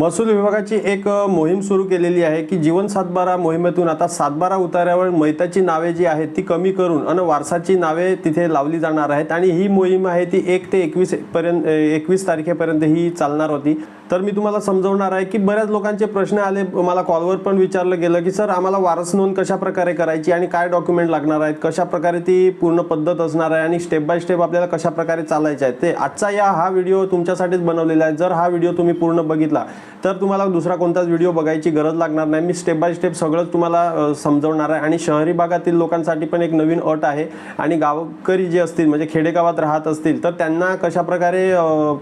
महसूल विभागाची एक मोहीम सुरू केलेली आहे की जीवन सातबारा मोहिमेतून आता सातबारा उतार्यावर मैताची नावे जी आहेत ती कमी करून आणि वारसाची नावे तिथे लावली जाणार आहेत आणि ही मोहीम आहे ती एक ते एकवीस पर्यंत एकवीस तारखेपर्यंत ही चालणार होती. तर मी तुम्हाला समजवणार आहे की बऱ्याच लोकांचे प्रश्न आले मला कॉलवर पण विचारलं गेलं की सर आम्हाला वारस नोंद कशा प्रकारे करायची आणि काय डॉक्युमेंट लागणार आहेत? कशा प्रकारे ती पूर्ण पद्धत असणार आहे आणि स्टेप बाय स्टेप आपल्याला कशा प्रकारे चालायचं आहे ते आजचा या हा व्हिडिओ तुमच्यासाठीच बनवलेला आहे. जर हा व्हिडिओ तुम्ही पूर्ण बघितला तर तुम्हाला दुसरा कोणताच व्हिडिओ बघायची गरज लागणार नाही. मी स्टेप बाय स्टेप सगळंच तुम्हाला समजवणार आहे. आणि शहरी भागातील लोकांसाठी पण एक नवीन अट आहे. आणि गावकरी जे असतील म्हणजे खेडेगावात राहत असतील तर त्यांना कशा प्रकारे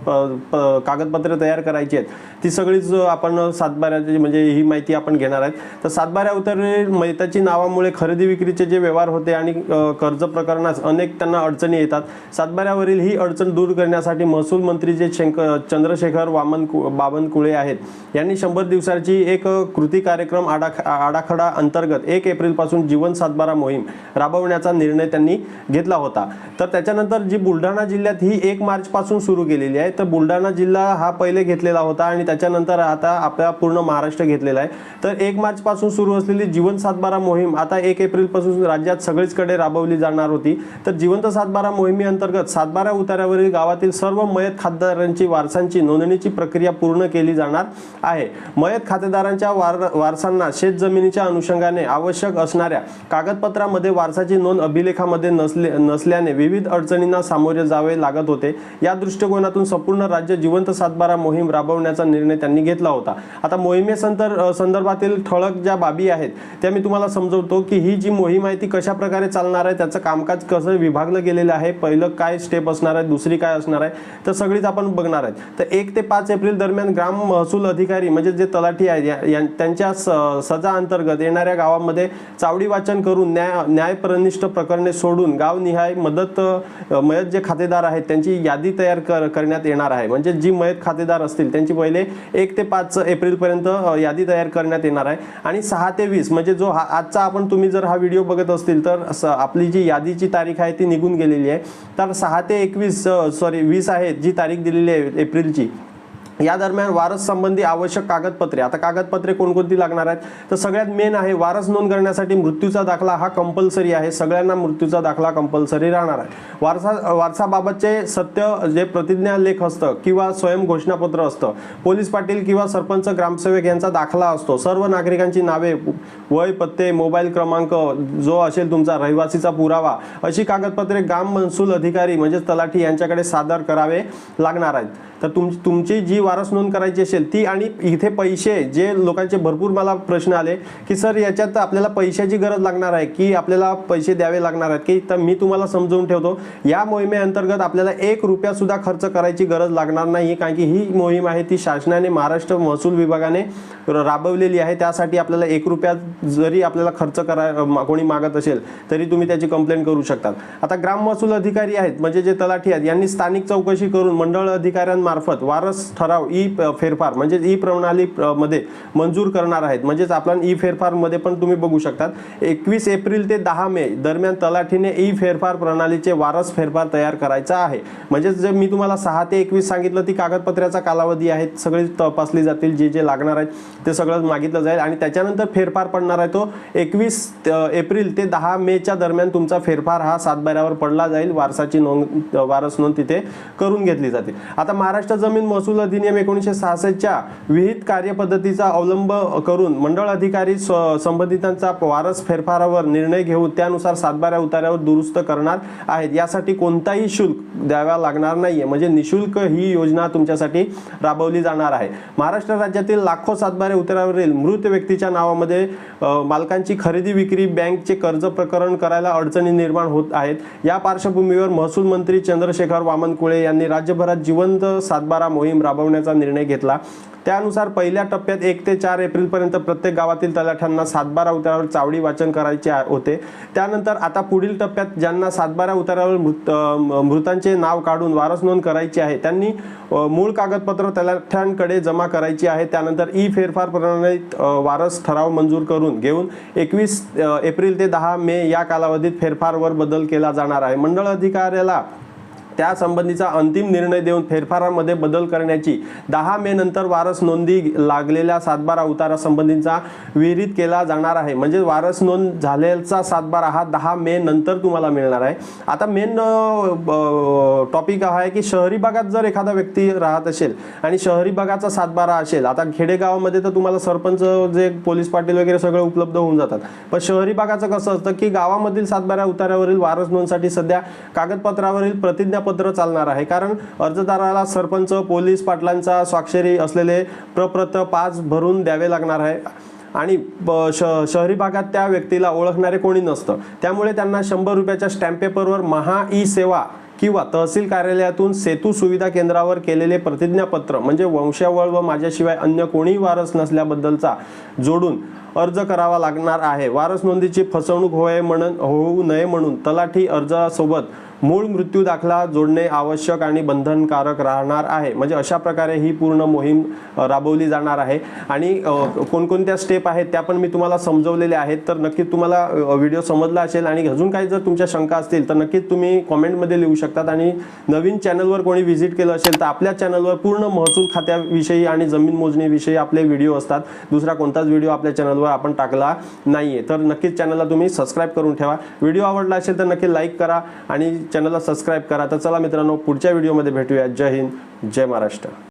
प- प- कागदपत्रे तयार करायची आहेत ती सगळीच आपण सातबाऱ्याची म्हणजे ही माहिती आपण घेणार आहेत. तर सातबाऱ्या उतरणे मैताची नावामुळे खरेदी विक्रीचे जे व्यवहार होते आणि कर्ज प्रकरणास अनेक त्यांना अडचणी येतात. सातबाऱ्यावरील ही अडचण दूर करण्यासाठी महसूल मंत्री जे शंक चंद्रशेखर वामन कु- बावनकुळे आहेत यांनी शंभर दिवसाची एक कृती कार्यक्रम आडाख आडाखडा अंतर्गत एक एप्रिलपासून जीवन सातबारा मोहीम राबवण्याचा निर्णय त्यांनी घेतला होता. तर त्याच्यानंतर जी बुलढाणा जिल्ह्यात ही एक मार्चपासून सुरू केलेली आहे तर बुलढाणा जिल्हा हा पहिले घेतलेला होता आणि त्याच्यानंतर आता आपला पूर्ण महाराष्ट्र घेतलेला आहे. तर एक मार्चपासून सुरू असलेली जीवन सातबारा मोहीम आता एक एप्रिलपासून राज्यात सगळीचकडे राबवली जाणार होती. तर जिवंत सातबारा मोहिमेअंतर्गत सातबारा उतार्यावरील गावातील सर्व मयत खातेदारांची वारसांची नोंदणीची प्रक्रिया पूर्ण केली जाणार आहे. मयत खातेदारांच्या वार वारसांना शेत जमिनीच्या अनुषंगाने आवश्यक असणाऱ्या कागदपत्रामध्ये वारसाची नोंद अभिलेखामध्ये नसले नसल्याने विविध अडचणींना सामोरे जावे लागत होते. या दृष्टिकोनातून संपूर्ण राज्य जिवंत सातबारा मोहीम राबवण्याचा निर्णय त्यांनी घेतला होता. आता मोहिमेसंतर संदर्भातील ठळक ज्या बाबी आहेत त्या मी तुम्हाला समजवतो की ही जी मोहीम आहे ती कशा प्रकारे चालणार आहे त्याचं कामकाज कसं विभागलं गेलेलं आहे पहिलं काय स्टेप असणार आहे दुसरी काय असणार आहे तर सगळीच आपण बघणार आहेत. तर एक ते पाच एप्रिल दरम्यान ग्राम महसूल अधिकारी म्हणजे जे तलाठी आहेत या- त्यांच्या स- सजा अंतर्गत येणाऱ्या गावामध्ये चावडी वाचन करून न्याय न्यायप्रनिष्ठ प्रकरणे सोडून गावनिहाय मदत मयत जे खातेदार आहेत त्यांची यादी तयार कर करण्यात येणार आहे. म्हणजे जी मयत खातेदार असतील त्यांची पहिले एक ते पाच एप्रिलपर्यंत यादी तयार करण्यात येणार आहे. आणि सहा ते वीस म्हणजे जो हा आजचा आपण तुम्ही जर हा व्हिडिओ बघत असतील तर स- आपली जी यादीची तारीख आहे ती निघून गेलेली आहे. तर सहा ते एकवीस सॉरी वीस आहे जी तारीख दिलेली आहे एप्रिलची. या दरम्यान वारस संबंधी आवश्यक कागदपत्रे आता कागदपत्रे कोणकोणती लागणार आहेत? तर सगळ्यात मेन आहे वारस नोंद करण्यासाठी मृत्यूचा दाखला हा कंपल्सरी आहे. सगळ्यांना मृत्यूचा दाखला कंपल्सरी राहणार आहे. वारसा वारसाबाबतचे सत्य जे प्रतिज्ञा लेख असतं किंवा स्वयं घोषणापत्र असतं पोलीस पाटील किंवा सरपंच ग्रामसेवक यांचा दाखला असतो. सर्व नागरिकांची नावे वय पत्ते मोबाईल क्रमांक जो असेल तुमचा रहिवासीचा पुरावा अशी कागदपत्रे ग्राम महसूल अधिकारी म्हणजेच तलाठी यांच्याकडे सादर करावे लागणार आहेत. तर तुम तुमची जी वारस नोंद करायची असेल ती आणि इथे पैसे जे लोकांचे भरपूर मला प्रश्न आले की सर याच्यात आपल्याला पैशाची गरज लागणार आहे की आपल्याला पैसे द्यावे लागणार आहेत की तर मी तुम्हाला समजवून ठेवतो. या मोहिमेअंतर्गत आपल्याला एक रुपयासुद्धा खर्च करायची गरज लागणार नाही कारण की ही मोहीम आहे ती शासनाने महाराष्ट्र महसूल विभागाने राबवलेली आहे. त्यासाठी आपल्याला एक रुपया जरी आपल्याला खर्च करा कोणी मागत असेल तरी तुम्ही त्याची कंप्लेंट करू शकतात. आता ग्राम महसूल अधिकारी आहेत म्हणजे जे तलाठी आहेत यांनी स्थानिक चौकशी करून मंडळ अधिकाऱ्यांमार्फत वारस ठराव ई फेरफार म्हणजेच ई प्रणाली मध्ये मंजूर करणार आहेत. म्हणजेच आपण ई फेरफारमध्ये पण तुम्ही बघू शकतात. एकवीस एप्रिल ते दहा मे दरम्यान तलाठीने ई फेरफार प्रणालीचे वारस फेरफार तयार करायचा आहे. म्हणजेच जे मी तुम्हाला सहा ते एकवीस सांगितलं ती कागदपत्राचा कालावधी आहे सगळी तपासली जातील जे जे लागणार आहेत ते सगळं मागितलं जाईल आणि त्याच्यानंतर फेरफार पडणार आहे तो एकवीस एप्रिल ते दहा मेच्या दरम्यान तुमचा फेरफार हा सातबाऱ्यावर पडला जाईल. वारसाची नोंद वारस नोंद तिथे करून घेतली जाते. आता महाराष्ट्र जमीन महसूल अधिनियम एकोणीसशे सहासष्टच्या विहित कार्यपद्धतीचा अवलंब करून मंडळ अधिकारी स- संबंधितांचा वारस फेरफारावर निर्णय घेऊन त्यानुसार सातबाऱ्या उतार्यावर दुरुस्त करणार आहेत. यासाठी कोणताही शुल्क द्यावा लागणार नाहीये. म्हणजे निशुल्क ही योजना तुमच्यासाठी राबवली जाणार आहे. महाराष्ट्र राज्यातील लाखो सातबारे उतारावरील मृत व्यक्तीच्या नावामध्ये मालकांची खरेदी विक्री बँकचे कर्ज प्रकरण करायला अडचणी निर्माण होत आहेत. या पार्श्वभूमीवर महसूल मंत्री चंद्रशेखर वामनकुळे यांनी राज्यभरात जिवंत सातबारा मोहीम करण्याचा निर्णय घेतला. त्यानुसार पहिल्या टप्प्यात एक ते चार एप्रिलपर्यंत प्रत्येक गावातील तलाठ्यांना सातबारा उतारावर चावडी वाचन करायचे होते. त्यानंतर आता पुढील टप्प्यात ज्यांना सातबारा उतारावर मृत मृतांचे नाव काढून वारस नोंद करायची आहे त्यांनी मूळ कागदपत्र तलाठ्यांकडे जमा करायची आहे. त्यानंतर ई फेरफार प्रणालीत वारस ठराव मंजूर करून घेऊन एकवीस एप्रिल ते दहा मे या कालावधीत फेरफारवर बदल केला जाणार आहे. मंडळ अधिकाऱ्याला त्या संबंधीचा अंतिम निर्णय देऊन फेरफारामध्ये बदल करण्याची दहा मे नंतर वारस नोंदी लागलेल्या सातबारा उतारासंबंधीचा विहिरीत केला जाणार आहे. म्हणजे वारस नोंद झालेला सातबारा हा दहा मे नंतर तुम्हाला मिळणार आहे. आता मेन टॉपिक हा आहे की शहरी भागात जर एखादा व्यक्ती राहत असेल आणि शहरी भागाचा सातबारा असेल आता खेडेगावामध्ये तर तुम्हाला सरपंच जे पोलीस पाटील वगैरे सगळं उपलब्ध होऊन जातात. पण शहरी भागाचं कसं असतं की गावामधील सातबारा उतारावरील वारस नोंदसाठी सध्या कागदपत्रावरील प्रतिज्ञा पत्र चालणार आहे. कारण अर्जदाराला सरपंच पोलीस पाटलांचा स्वाक्षरी असलेले प्रप्रत पाच भरून द्यावे लागणार आहे. आणि ब- श शहरी भागात त्या व्यक्तीला ओळखणारे कोणी नसतं. त्यामुळे त्यांना शंभर रुपयाच्या स्टॅम्प पेपरवर महा ई सेवा किंवा तहसील कार्यालयातून सेतू सुविधा केंद्रावर केलेले प्रतिज्ञापत्र म्हणजे वंशावळ व माझ्याशिवाय अन्य कोणीही वारस नसल्याबद्दलचा जोडून अर्ज करावा लागणार आहे. वारस नोंदीची फसवणूक होय म्हणून होऊ नये म्हणून तलाठी अर्जासोबत मूळ मृत्यू दाखला जोडणे आवश्यक आणि बंधनकारक राहणार आहे. म्हणजे अशा प्रकारे ही पूर्ण मोहीम राबवली जाणार आहे. आणि कोणकोणत्या स्टेप आहेत त्या पण मी तुम्हाला समजवलेल्या आहेत. तर नक्कीच तुम्हाला व्हिडिओ समजला असेल. आणि अजून काही जर तुमच्या शंका असतील तर नक्कीच तुम्ही कॉमेंटमध्ये लिहू शकतात. आणि नवीन चॅनलवर कोणी व्हिजिट केलं असेल तर आपल्या चॅनलवर पूर्ण महसूल खात्याविषयी आणि जमीन मोजणीविषयी आपले व्हिडिओ असतात. दुसरा कोणताच व्हिडिओ आपल्या चॅनलवर आपण टाकला नाहीये. तर नक्कीच चॅनलला तुम्ही सबस्क्राईब करून ठेवा. व्हिडिओ आवडला असेल तर नक्की लाईक करा. आणि चॅनलला सबस्क्राईब करा. तर चला मित्रांनो पुढच्या व्हिडिओमध्ये भेटूया. जय हिंद जय महाराष्ट्र.